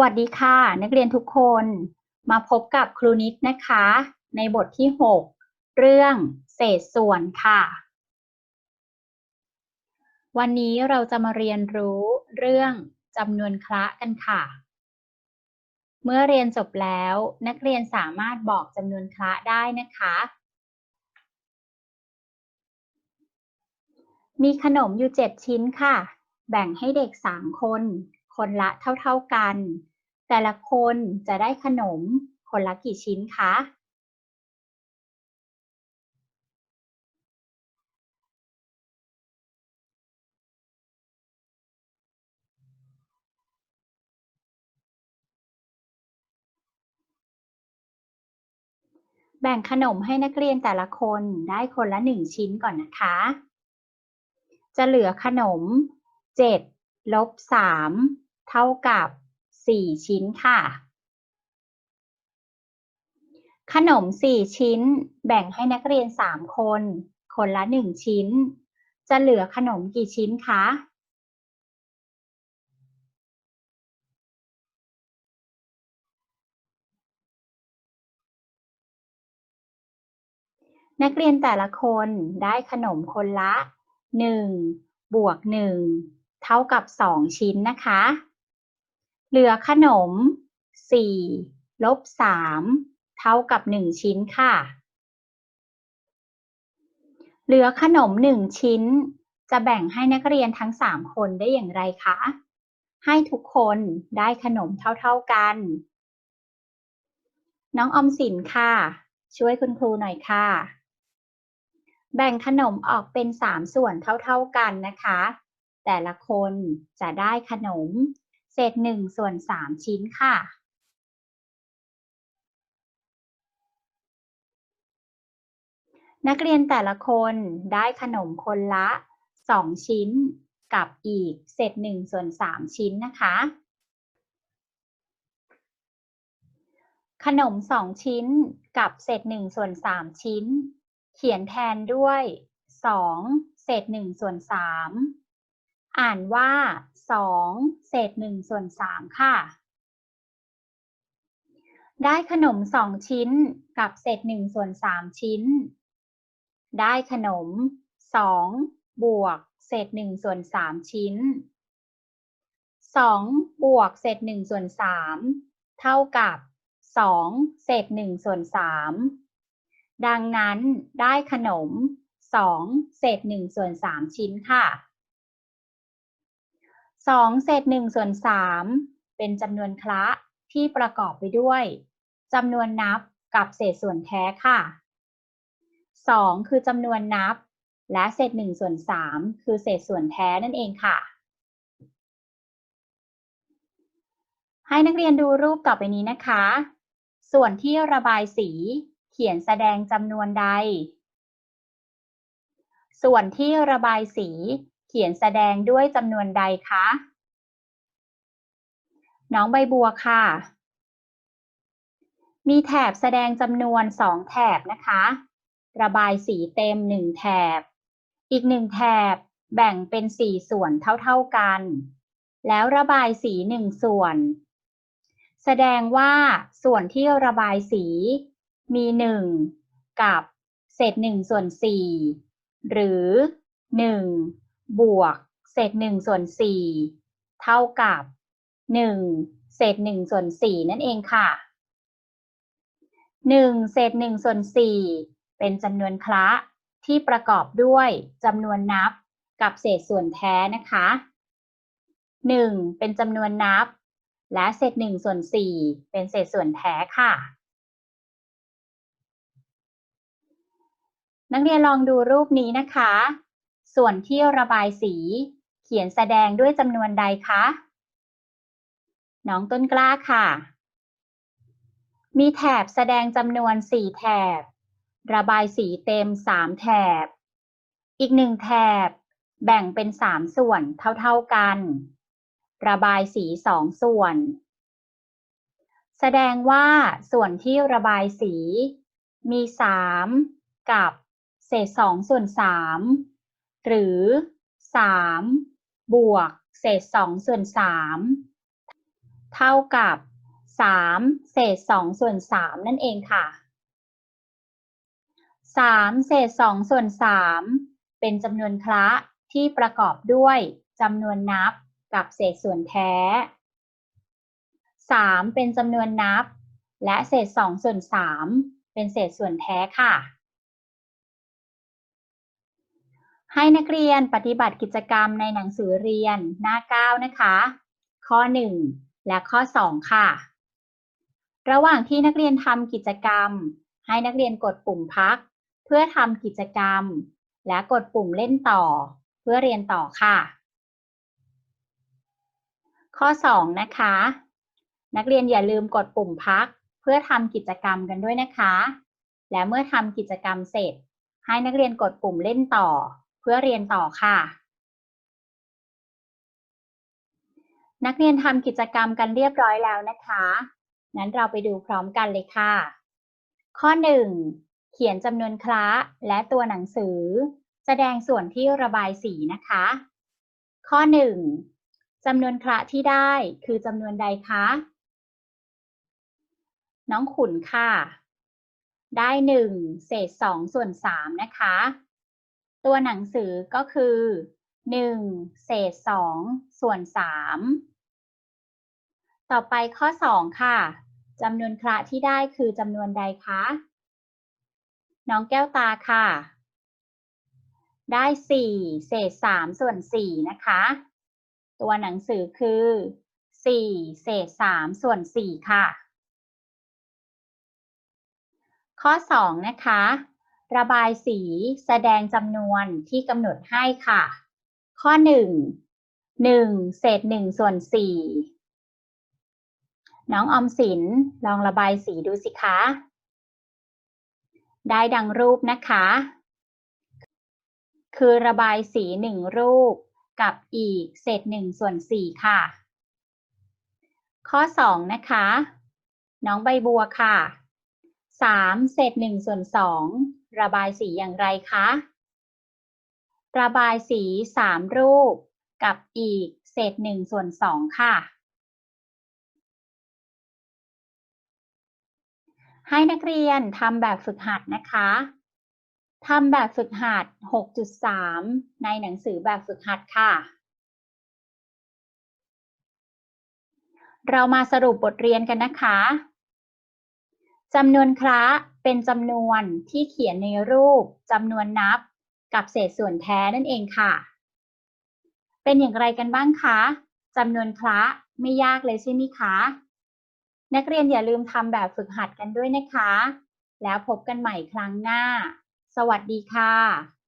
วัสดีค่ะ นักเรียนทุกคนมาพบกับครูนิดนะคะ ในบทที่ 6 เรื่องเศษส่วนค่ะ วันนี้เราจะมาเรียนรู้เรื่องจำนวนคละกันค่ะ เมื่อเรียนจบแล้วนักเรียนสามารถบอกจำนวนคละได้นะคะ มีขนมอยู่ 7 ชิ้นค่ะ แบ่งให้เด็ก 3 คน คนละเท่าๆกัน แต่ละคนจะได้ขนมคนละกี่ชิ้นคะแบ่งขนมให้นักเรียนแต่ละคนได้คนละ1ชิ้นก่อนนะคะ จะเหลือขนม7 ลบ3เท่ากับ4ชิ้นค่ะ ขนม4ชิ้นแบ่งให้นักเรียน3คน คนละ1ชิ้น จะเหลือขนมกี่ชิ้นคะนักเรียนแต่ละคนได้ขนมคนละ 1 บวก 1 เท่ากับ 2 ชิ้นนะคะ เหลือขนม 4 ลบ 3 เท่ากับ 1 ชิ้นค่ะ เหลือขนม 1 ชิ้น จะแบ่งให้นักเรียนทั้ง 3 คนได้อย่างไรคะ ให้ทุกคนได้ขนมเท่าๆกัน น้องอมสินค่ะ ช่วยคุณครูหน่อยค่ะ แบ่งขนมออกเป็น 3 ส่วนเท่าๆกันนะคะ แต่ละคนจะได้ขนม เศษ1ส่วน3ชิ้นค่ะ นักเรียนแต่ละคนได้ขนมคนละ2ชิ้นกับอีกเศษ1ส่วน3ชิ้นนะคะ ขนม2ชิ้นกับเศษ1ส่วน3ชิ้น เขียนแทนด้วย2เศษ1ส่วน3 อ่านว่า 2 เศษ 1 ส่วน 3 ค่ะ ได้ขนม 2 ชิ้นกับเศษ 1 ส่วน 3 ชิ้น ได้ขนม 2 บวก เศษ 1 ส่วน 3 ชิ้น 2 บวก เศษ 1 ส่วน 3 เท่ากับ 2 เศษ 1 ส่วน 3 ดังนั้นได้ขนม 2 เศษ 1 ส่วน 3 ชิ้นค่ะ 2 เศษ1ส่วน3เป็นจำนวนคละที่ประกอบไปด้วยจำนวนนับกับเศษส่วนแท้ค่ะ 2 คือจำนวนนับ และเศษ1ส่วน3คือเศษส่วนแท้นั่นเองค่ะ ให้นักเรียนดูรูปต่อไปนี้นะคะ ส่วนที่ระบายสีเขียนแสดงจำนวนใด ส่วนที่ระบายสี ขียนแสดงด้วยจำนวนใดคะ น้องใบบัวค่ะ มีแถบแสดงจำนวน2แถบนะคะ ระบายสีเต็ม1แถบ อีก1แถบแบ่งเป็น4ส่วนเท่าๆกัน แล้วระบายสี1ส่วน แสดงว่าส่วนที่ระบายสีมี1กับเศษ1ส่วน4หรือ1 บวก เศษ1ส่วน4เท่ากับ1เศษ1ส่วน4นั่นเองค่ะ1เศษ1ส่วน4เป็นจำนวนคละที่ประกอบด้วยจำนวนนับกับเศษส่วนแท้นะคะ1เป็นจำนวนนับ และเศษ1ส่วน4เป็นเศษส่วนแท้ค่ะ นักเรียนลองดูรูปนี้นะคะ ส่วนที่ระบายสี เขียนแสดงด้วยจำนวนใดคะ น้องต้นกล้าค่ะ มีแถบแสดงจำนวน 4 แถบ ระบายสีเต็ม 3 แถบ อีก 1 แถบ แบ่งเป็น 3 ส่วนเท่าๆกัน ระบายสี 2 ส่วน แสดงว่าส่วนที่ระบายสี มี 3 กับ เศษ 2 ส่วน 3 หรือ 3 บวก เศษ 2 ส่วน 3 เท่ากับ 3 เศษ 2 ส่วน 3 นั่นเองค่ะ 3 เศษ 2 ส่วน 3 เป็นจำนวนคละที่ประกอบด้วยจำนวนนับกับเศษส่วนแท้ 3 เป็นจำนวนนับ และเศษ 2 ส่วน 3 เป็นเศษส่วนแท้ค่ะ ให้นักเรียนปฏิบัติกิจกรรมในหนังสือเรียนหน้า 9 นะคะ ข้อ 1 และข้อ 2 ค่ะ ระหว่างที่นักเรียนทำกิจกรรม ให้นักเรียนกดปุ่มพัก เพื่อทำกิจกรรม และกดปุ่มเล่นต่อ เพื่อเรียนต่อค่ะ ข้อ 2 นะคะ นักเรียนอย่าลืมกดปุ่มพัก เพื่อทำกิจกรรมกันด้วยนะคะ และเมื่อทำกิจกรรมเสร็จ ให้นักเรียนกดปุ่มเล่นต่อ เพื่อเรียนต่อค่ะ นักเรียนทำกิจกรรมกันเรียบร้อยแล้วนะคะ นั้นเราไปดูพร้อมกันเลยค่ะ ข้อ 1 เขียนจำนวนคละและตัวหนังสือ แสดงส่วนที่ระบายสีนะคะ ข้อ 1จำนวนคละที่ได้คือจำนวนใดคะ น้องขุนค่ะได้ 1 เศษ 2 ส่วน 3 นะคะ ตัวหนังสือก็คือ 1 เศษ 2 ส่วน 3 ต่อไปข้อ 2 ค่ะจำนวนคละที่ได้คือจำนวนใดคะ น้องแก้วตาค่ะ ได้ 4 เศษ 3 ส่วน 4 นะคะ ตัวหนังสือคือ 4 เศษ 3 ส่วน 4 ค่ะ ข้อ 2 นะคะ ระบายสีแสดงจำนวนที่กำหนดให้ค่ะ ข้อ 1 1 เศษ 1 ส่วน 4 น้องออมสินลองระบายสีดูสิคะ ได้ดังรูปนะคะ คือระบายสี 1 รูปกับอีกเศษ 1 ส่วน 4 ค่ะ ข้อ 2 นะคะ น้องใบบัวค่ะ 3 เศษ 1 ส่วน 2 ระบายสีอย่างไรคะ ระบายสี3รูปกับอีกเศษ1ส่วน2ค่ะ ให้นักเรียนทำแบบฝึกหัดนะคะทำแบบฝึกหัด 6.3 ในหนังสือแบบฝึกหัดค่ะ เรามาสรุปบทเรียนกันนะคะจำนวนคละ เป็นจำนวนที่เขียนในรูปจำนวนนับกับเศษส่วนแท้นั่นเองค่ะ เป็นอย่างไรกันบ้างคะจำนวนคละไม่ยากเลยใช่ไหมคะ นักเรียนอย่าลืมทำแบบฝึกหัดกันด้วยนะคะ แล้วพบกันใหม่ครั้งหน้า สวัสดีค่ะ